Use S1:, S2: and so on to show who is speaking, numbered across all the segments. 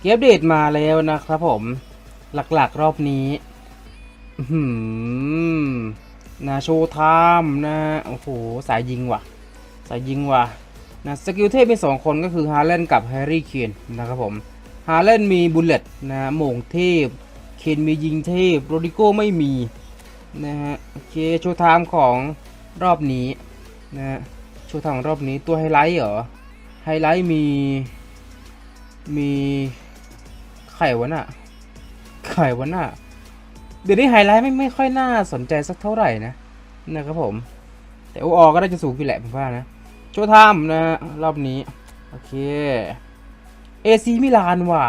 S1: เกมอัปเดตมาแล้วนะครับผมหลักๆรอบนี้หืมนะโชว์ไทม์นะ โอ้โห สายยิงว่ะ สายยิงว่ะนะสกิลเทพมีสองคนก็คือฮาเลนกับแฮร์รี่เคนนะครับผมฮาเลนมีบุลเลตนะโม่งเทพ เคนมียิงเทพ โรดิโก้ไม่มีนะฮะโอเคโชว์ไทม์ของรอบนี้นะโชว์ไทม์ของรอบนี้ตัวไฮไลท์เหรอไฮไลท์มีมี ข่วะน่ะไข่วะน่ะเดี๋ยวนี้ไฮไลท์ไม่ไม่ค่อยน่าสนใจสักเท่าไหร่นะนะครับผม แต่โออก็ได้จะสูงอยู่แหละผมว่านะโชว์ไทม์นะรอบนี้ โอเคเอซีมิลานว่ะ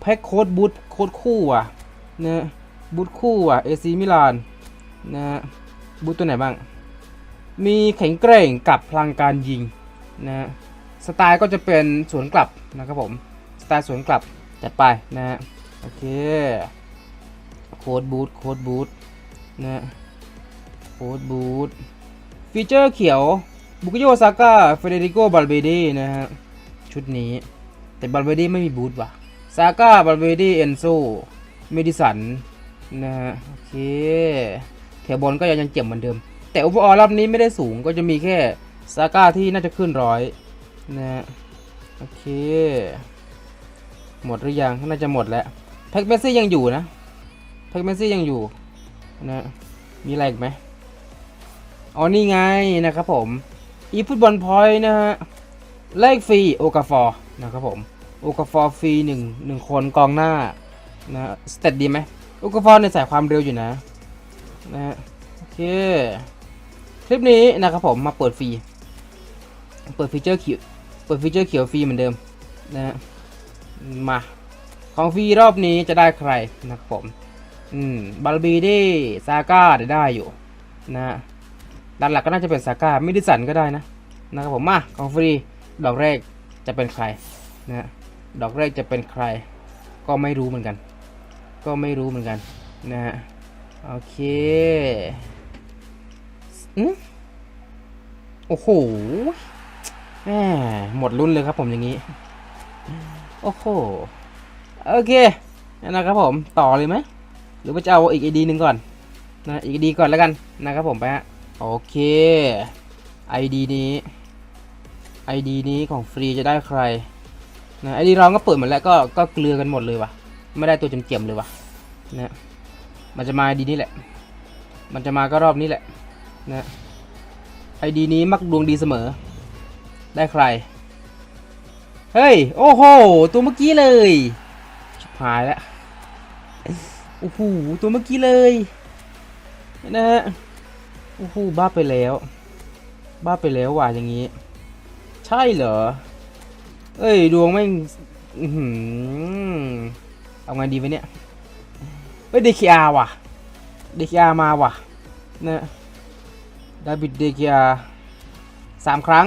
S1: แพ็คโค้ดบูทโค้ดคู่ว่ะนะบูทคู่ว่ะเอซีมิลานนะฮะบูทตัวไหนบ้าง มีแข็งแกร่งกับพลังการยิงนะฮะสไตล์ก็จะเป็นสวนกลับนะครับผม สไตล์สวนกลับ จัดไปนะฮะโอเคโค้ดบูทโค้ดบูทนะฮะโค้ดบูทฟีเจอร์เขียวบุกโยซาก้าเฟเดริโกบัลเบดีนะฮะชุดนี้ แต่บัลเบดีไม่มีบูทว่ะซาก้าบัลเบดีเอนโซเมดิสันนะฮะโอเคแถวบนก็ยังยังเจ็บเหมือนเดิม แต่อุปอรอบนี้ไม่ได้สูงก็จะมีแค่ซาก้าที่น่าจะขึ้นร้อยนะฮะโอเค หมดหรือยังน่าจะหมดแล้วแพ็กเมสซี่ยังอยู่นะแพ็กเมสซี่ยังอยู่นะมีอะไรอีกไหมอ๋อนี่ไงนะครับผมอีฟุตบอลพอยต์นะฮะเลขฟรีโอกาฟอร์นะครับผมโอกาฟอร์ฟรีหนึ่งหนึ่งคนกองหน้านะสเตตดีไหมโอกาฟอร์ในยสายความเร็วอยู่นะนะฮะโอเคคลิปนี้นะครับผมมาเปิดฟรี เปิดฟีเจอร์เขียว เปิดฟีเจอร์เขียวฟรีเหมือนเดิมนะฮะ มา ของฟรีรอบนี้จะได้ใครนะครับผม อืมบาลบีดีซาก้าได้อยู่นะด้านหลักก็น่าจะเป็นซาก้ามิดิสันก็ได้นะนะครับผมมาของฟรีดอกแรกจะเป็นใครนะฮะดอกแรกจะเป็นใคร ก็ไม่รู้เหมือนกัน ก็ไม่รู้เหมือนกันนะฮะโอเคอืมโอ้โหแหมหมดรุ่นเลยครับผมอย่างนี้ โอ้โห โอเคนะครับผมต่อเลยไหมหรือว่าจะเอาอีกไอดีหนึ่งก่อนนะอีกไอดีก่อนแล้วกันนะครับผมไปฮะโอเค ID นี้ ID นี้ของฟรีจะได้ใครนะ ID เราก็เปิดหมดแล้วก็ก็เกลือกันหมดเลยว่ะ ไม่ได้ตัวจำเจียมเลยว่ะนะมันจะมา ID นี้แหละ มันจะมาก็รอบนี้แหละนะ ID นี้มักดวงดีเสมอ ได้ใคร เฮ้ย โอ้โห ตัวเมื่อกี้เลยชิบหายแล้วโอ้โห ตัวเมื่อกี้เลยนะฮะ โอ้โห บ้าไปแล้ว บ้าไปแล้วว่ะอย่างนี้ ใช่เหรอ เอ้ย ดวงไม่อือหือเอาไงดีวะเนี่ยเฮ้ยเดคิอาว่ะ เดคิอามาว่ะนะดาบิดเดคิอาสามครั้ง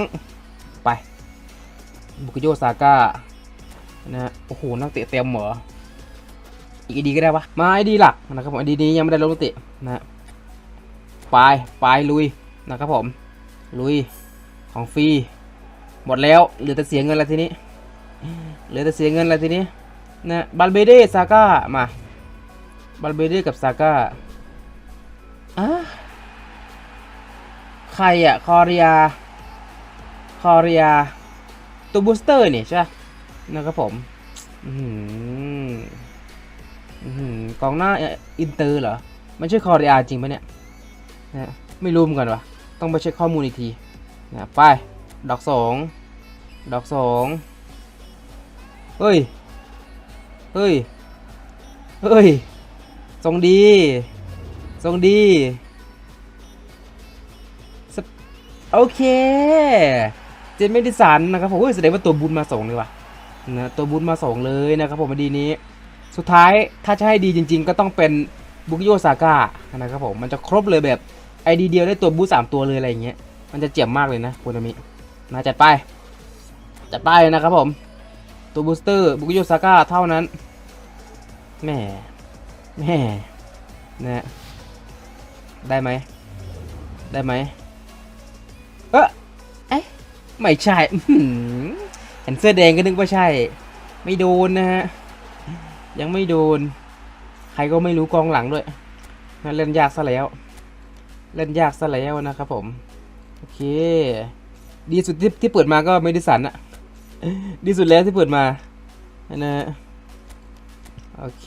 S1: บุกโยซาก้านะฮะโอ้โหนักเตะเต็มเหรออีกไอดีก็ได้ปะมาไอดีหลักนะครับผมไอดีนี้ยังไม่ได้ลงนักเตะนะฮะไปไปลุยนะครับผม ลุยของฟรีหมดแล้วเหลือแต่เสียเงินแล้วทีนี้เหลือแต่เสียเงินแล้วทีนี้นะบัลเบเดซาก้ามาบัลเบเดกับซาก้าอะใครอะคอริยาคอริยา ตัวบูสเตอร์เนี่ยใช่ปะนะครับผมอื้อหืออื้อหือกองหน้าอินเตอร์เหรอไม่ใช่คอริยาจริงปะเนี่ยนะไม่รู้เหมือนกันวะต้องไปเช็คข้อมูลอีกทีนะไป ดอกสอง ดอกสองเฮ้ย เฮ้ย เฮ้ย ทรงดี ทรงดี โอเค เจนไม่ด้สันนะครับผมเฮ้ยแสดงว่าตัวบุญมาส่งเลยว่ะนะตัวบุญมาส่งเลยนะครับผมดีนี้ สุดท้ายถ้าจะให้ดีจริง ๆ ก็ต้องเป็นบุกโยซาก้านะครับผมมันจะครบเลยแบบไอดีเดียวได้ตัวบูสามตัวเลยอะไรอย่างเงี้ยมันจะเจ๋มมากเลยนะโคนามินะจัดไป จัดไปนะครับผม ตัวบูสเตอร์บุกโยซาก้าเท่านั้นแหม่แหม่นะได้ไหมได้ไหม ไม่ใช่เห็นเสื้อแดงก็นึกว่าใช่ ไม่โดนนะฮะ ยังไม่โดน ใครก็ไม่รู้กองหลังด้วยนะเล่นยากซะแล้ว เล่นยากซะแล้วนะครับผม โอเค ดีสุดที่ที่เปิดมาก็ไม่ได้สันอะดีสุดแล้วที่เปิดมานะโอเค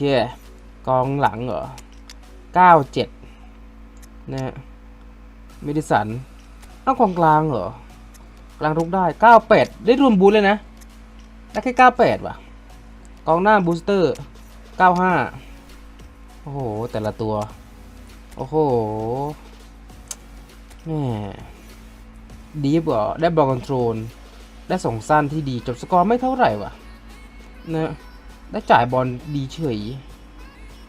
S1: กองหลังเหรอเก้าเจ็ดนะไม่ได้สัน เอากองกลางเหรอ ลางทุกได้เก้าแปดได้รวมบูทเลยนะ ได้แค่เก้าแปดว่ะ กองหน้าบูสเตอร์เก้าห้าโอ้โห แต่ละตัว โอ้โหแม่ดีบเหรอได้บอลคอนโทรล ได้ส่งสั้นที่ดี จบสกอร์ไม่เท่าไหร่ว่ะนะได้จ่ายบอลดีเฉย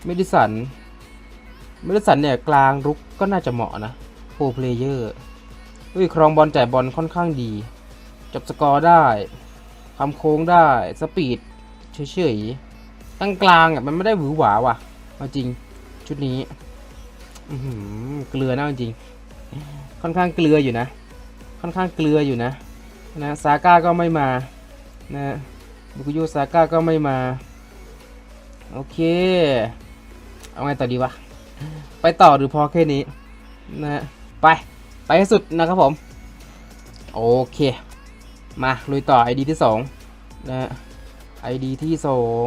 S1: เมดิสัน เมดิสันเนี่ย กลางรุกก็น่าจะเหมาะนะโปรเพลเยอร์ วิครองบอลจ่ายบอลค่อนข้างดีจบสกอร์ได้ทำโค้งได้สปีดเฉยๆตั้งกลางอะมันไม่ได้หวือหวาว่ะเอาจริงชุดนี้เกลือนะจริง ค่อนข้างเกลืออยู่นะ ค่อนข้างเกลืออยู่นะนะซาก้าก็ไม่มานะบุกุโยซาก้าก็ไม่มา โอเค เอาไงต่อดีวะ ไปต่อหรือพอแค่นี้ นะ ไป ไปให้สุดนะครับผม โอเค มาลุยต่อไอดีที่สองนะไอดีที่สอง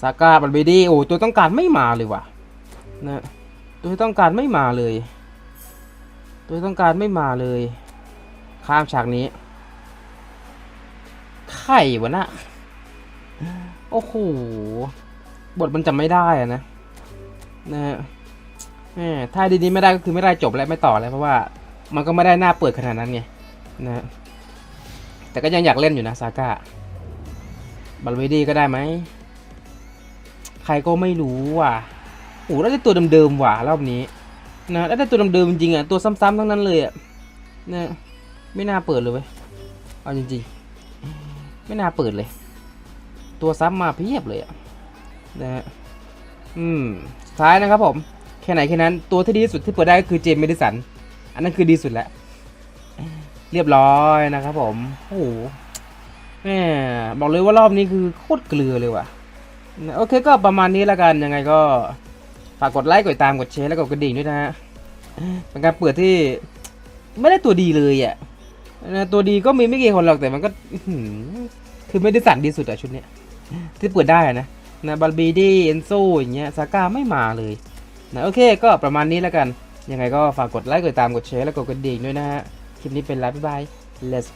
S1: ซาก้าบัลเบดี้โอ้ตัวต้องการไม่มาเลยว่ะนะตัวต้องการไม่มาเลย ตัวต้องการไม่มาเลย ข้ามฉากนี้ไข่วะนะโอ้โหบทมันจำไม่ได้อะนะนะแหมถ้าดีๆไม่ได้ก็คือไม่ได้จบแล้วไม่ต่อแล้วเพราะว่า มันก็ไม่ได้หน้าเปิดขนาดนั้นไงนะแต่ก็ยังอยากเล่นอยู่นะซาก้าบัลเวดี้ก็ได้ไหม ใครก็ไม่รู้ว่ะโอ้ได้ตัวเดิมๆว่ะรอบนี้นะได้ตัวเดิมๆจริงอะตัวซ้ำๆทั้งนั้นเลยอะนะไม่น่าเปิดเลยเว้ยเอาจริงๆ ไม่น่าเปิดเลย ตัวซ้ำมาเพียบเลยอะนะฮะอืมสุดท้ายนะครับผม แค่ไหนแค่นั้นตัวที่ดีที่สุดที่เปิดได้ก็คือเจมส์เมดิสัน นนั้นคือดีสุดแล้ว เรียบร้อยนะครับผม โอ้โหแหมบอกเลยว่ารอบนี้คือโคตรเกลือเลยว่ะ โอเคก็ประมาณนี้แล้วกันยังไงก็ฝากกดไลค์กดติดตามกดแชร์แล้วก็กดกระดิ่งด้วยนะฮะเป็นการเปิดที่ไม่ได้ตัวดีเลยอะตัวดีก็มีไม่กี่คนหรอกแต่มันก็คือไม่ได้สั่นดีสุดอะชุดเนี้ยที่เปิดได้นะนะบัลบีดี้เอนโซอย่างเงี้ยซาก้าไม่มาเลยนะโอเคก็ประมาณนี้แล้วกัน ยังไงก็ฝากกดไลค์กดติดตามกดแชร์แล้วกดกระดิ่งด้วยนะฮะ คลิปนี้เป็นไลฟ์บ๊ายบาย let's